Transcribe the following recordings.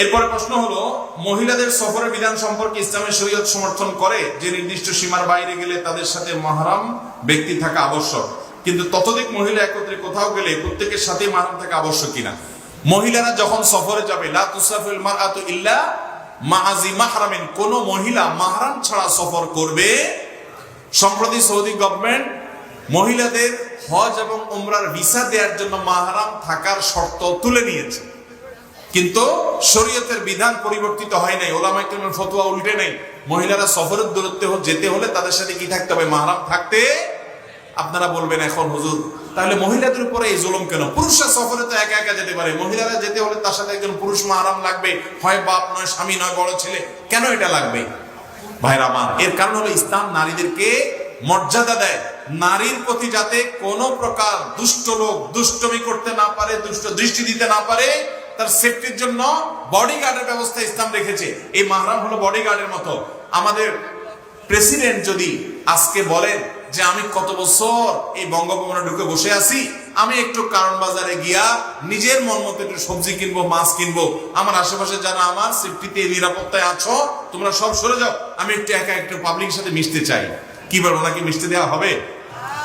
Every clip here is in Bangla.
এরপরে প্রশ্ন হলো, মহিলাদের সফরের বিধান সম্পর্কে ইসলামের শরীয়ত সমর্থন করে যে নির্দিষ্ট সীমার বাইরে গেলে তাদের সাথে মাহরাম ব্যক্তি থাকা আবশ্যক। কিন্তু ততোধিক মহিলা একত্রে কোথাও গেলে প্রত্যেকের সাথে মাহরাম থাকা আবশ্যক কিনা? মহিলারা যখন সফরে যাবে ইল্লা মাআজি মাহরামিন, কোন মহিলা মাহরাম ছাড়া সফর করবে। সম্প্রতি সৌদি গভর্নমেন্ট মহিলাদের হজ এবং উমরার ভিসা দেওয়ার জন্য মাহরাম থাকার শর্ত তুলে নিয়েছে। কিন্তু শরীয়তের বিধান পরিবর্তিত হয় নাই ওলামা ইকরামের ফতোয়া উল্টে নাই। মহিলারা সফরের দূরত্বে যেতে হলে তাদের সাথে কি থাকতে হবে? মাহরাম থাকতে আপনারা বলবেন এখন, হুজুর, তাহলে মহিলাদের উপরে এই জুলুম কেন? পুরুষরা সফরে তো একা একা যেতে পারে, মহিলারা যেতে হলে তার সাথে একজন পুরুষ মাহরাম লাগবে, হয় বাপ নয়, স্বামী নয়, বড় ছেলে, কেন এটা লাগবে? ভাইরা আমার, এর কারণ হলো ইসলাম নারীদেরকে মর্যাদা দেয়। নারীর প্রতি যাতে কোনো প্রকার দুষ্ট লোক দুষ্টমি করতে না পারে, দুষ্ট দৃষ্টি দিতে না পারে তার সেফটির জন্য বডিগার্ডের ব্যবস্থা ইসলাম রেখেছে। এই মাহরাম হলো বডিগার্ডের মতো। আমাদের প্রেসিডেন্ট যদি আজকে বলেন যে, আমি কত বছর এই বঙ্গভবনে ঢুকে বসে আছি, আমি একটু কারণ বাজারে গিয়া নিজের মন মতো একটু সবজি কিনবো, মাছ কিনবো। আমার আশেপাশে যারা আমার সেফটিতে নিরাপত্তায় আছো, তোমরা সব সরে যাও। আমি একটু একা একটু পাবলিকের সাথে মিশতে চাই। কি বল, ওনাকে মিশতে দেওয়া হবে?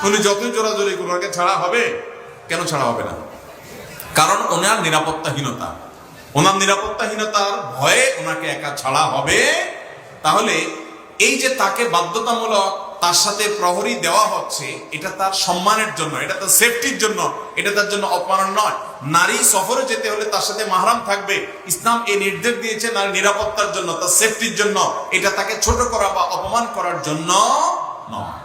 উনি যতই জোরাজোরি করুন ওনাকে ছাড়া হবে? কেন ছাড়া হবে না? কারণ ওনার নিরাপত্তাহীনতা। ওনার নিরাপত্তাহীনতার ভয়ে ওনাকে একা ছাড়া হবে। তাহলে এই যে তাকে বাধ্যতামূলক তার সাথে প্রহরী দেওয়া হচ্ছে, এটা তার সম্মানের জন্য, এটা তার সেফটির জন্য, এটা তার জন্য অপমান নয়। নারী সফরে যেতে হলে তার সাথে মাহরাম থাকবে। ইসলাম এই নির্দেশ দিয়েছে নারী নিরাপত্তার জন্য, তার সেফটির জন্য। এটা তাকে ছোট করা বা অপমান করার জন্য নয়।